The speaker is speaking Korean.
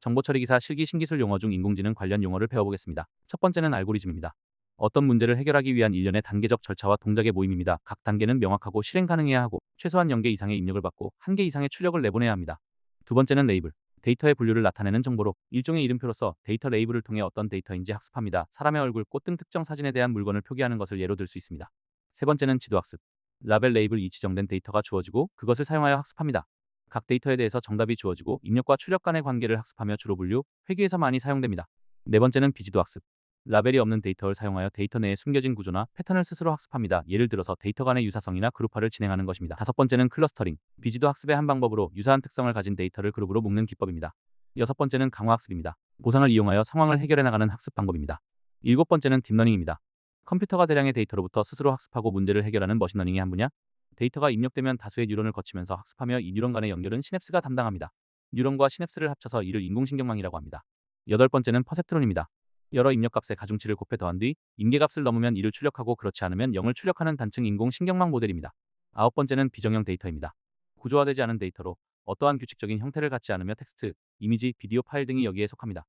정보 처리 기사 실기 신기술 용어 중 인공지능 관련 용어를 배워보겠습니다. 첫 번째는 알고리즘입니다. 어떤 문제를 해결하기 위한 일련의 단계적 절차와 동작의 모임입니다. 각 단계는 명확하고 실행 가능해야 하고 최소한 0개 이상의 입력을 받고 1개 이상의 출력을 내보내야 합니다. 두 번째는 레이블. 데이터의 분류를 나타내는 정보로 일종의 이름표로서 데이터 레이블을 통해 어떤 데이터인지 학습합니다. 사람의 얼굴, 꽃 등 특정 사진에 대한 물건을 표기하는 것을 예로 들 수 있습니다. 세 번째는 지도학습. 라벨 레이블 이 지정된 데이터가 주어지고 그것을 사용하여 학습합니다. 각 데이터에 대해서 정답이 주어지고 입력과 출력 간의 관계를 학습하며 주로 분류, 회계에서 많이 사용됩니다. 네 번째는 비지도 학습. 라벨이 없는 데이터를 사용하여 데이터 내에 숨겨진 구조나 패턴을 스스로 학습합니다. 예를 들어서 데이터 간의 유사성이나 그룹화를 진행하는 것입니다. 다섯 번째는 클러스터링. 비지도 학습의 한 방법으로 유사한 특성을 가진 데이터를 그룹으로 묶는 기법입니다. 여섯 번째는 강화 학습입니다. 보상을 이용하여 상황을 해결해 나가는 학습 방법입니다. 일곱 번째는 딥러닝입니다. 컴퓨터가 대량의 데이터로부터 스스로 학습하고 문제를 해결하는 머신러닝의 한 분야. 데이터가 입력되면 다수의 뉴런을 거치면서 학습하며 이 뉴런 간의 연결은 시냅스가 담당합니다. 뉴런과 시냅스를 합쳐서 이를 인공신경망이라고 합니다. 여덟 번째는 퍼셉트론입니다. 여러 입력값의 가중치를 곱해 더한 뒤 임계값을 넘으면 이를 출력하고 그렇지 않으면 0을 출력하는 단층 인공신경망 모델입니다. 아홉 번째는 비정형 데이터입니다. 구조화되지 않은 데이터로 어떠한 규칙적인 형태를 갖지 않으며 텍스트, 이미지, 비디오 파일 등이 여기에 속합니다.